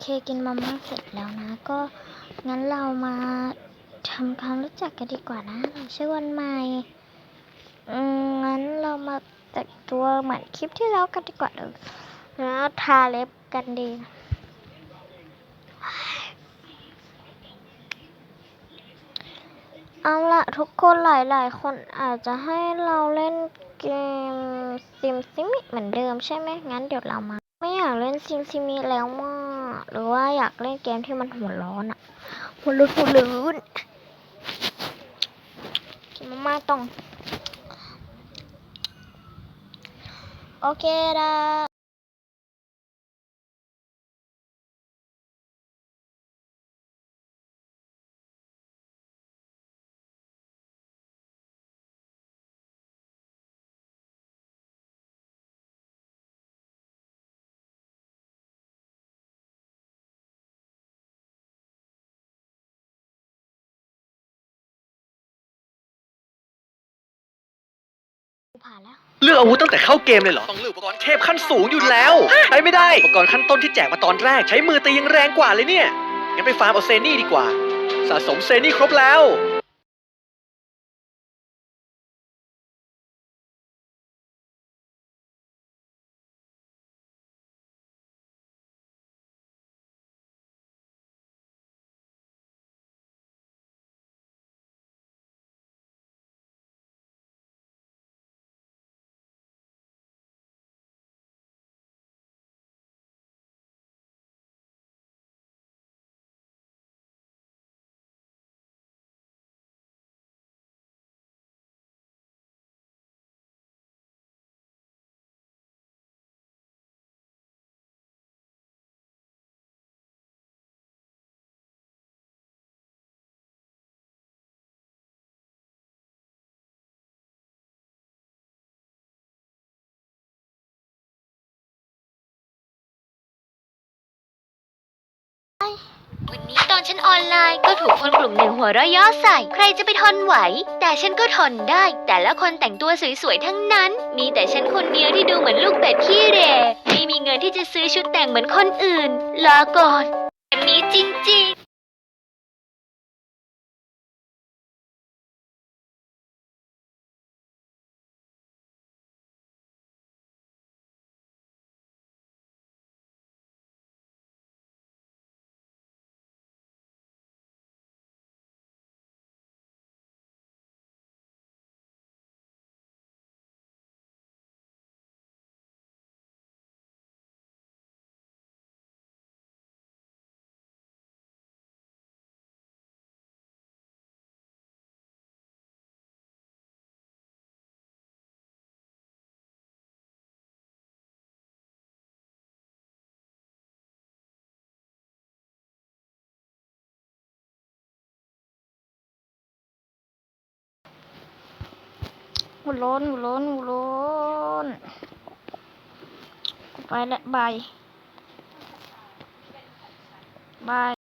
เคกินมาม่าเสร็จแล้วนะ ก็งั้นเรามาทำความรู้จักกันดีกว่านะเราชื่อวันใหม่งั้นเรามาแต่งตัวเหมือนคลิปที่แล้วกันดีกว่าเออแล้วทาเล็บกันดีเอาละทุกคนหลาย ๆ คนอาจจะให้เราเล่นเกมซิมซิมิเหมือนเดิมใช่ไหมงั้นเดี๋ยวเรามา ไม่อยากเล่นซิมซิมิแล้วมาหรือว่าอยากเล่นเกมที่มันหัวร้อนอะหัวรุนหัวร้นกินมาม่าต้อง โอเคละ ผ่านแล้ว เลือกอาวุธตั้งแต่เข้าเกมเลยเหรอ ต้องเลือกอุปกรณ์เทพขั้นสูงอยู่แล้ว ใช้ไม่ได้ อุปกรณ์ขั้นต้นที่แจกมาตอนแรก ใช้มือตียังแรงกว่าเลยเนี่ย งั้นไปฟาร์มเอาเซนี่ดีกว่า สะสมเซนี่ครบแล้ว ฉันออนไลน์ก็ถูกคนกลุ่มหนึ่งหัวเราะย่อใส่ ใครจะไปทนไหว แต่ฉันก็ทนได้ แต่ละคนแต่งตัวสวยๆทั้งนั้น มีแต่ฉันคนเดียวที่ดูเหมือนลูกเป็ดขี้เหร่ไม่มีเงินที่จะซื้อชุดแต่งเหมือนคนอื่นลาก่อน หัวร้อนหัวร้อนหัวร้อนไปละบายบาย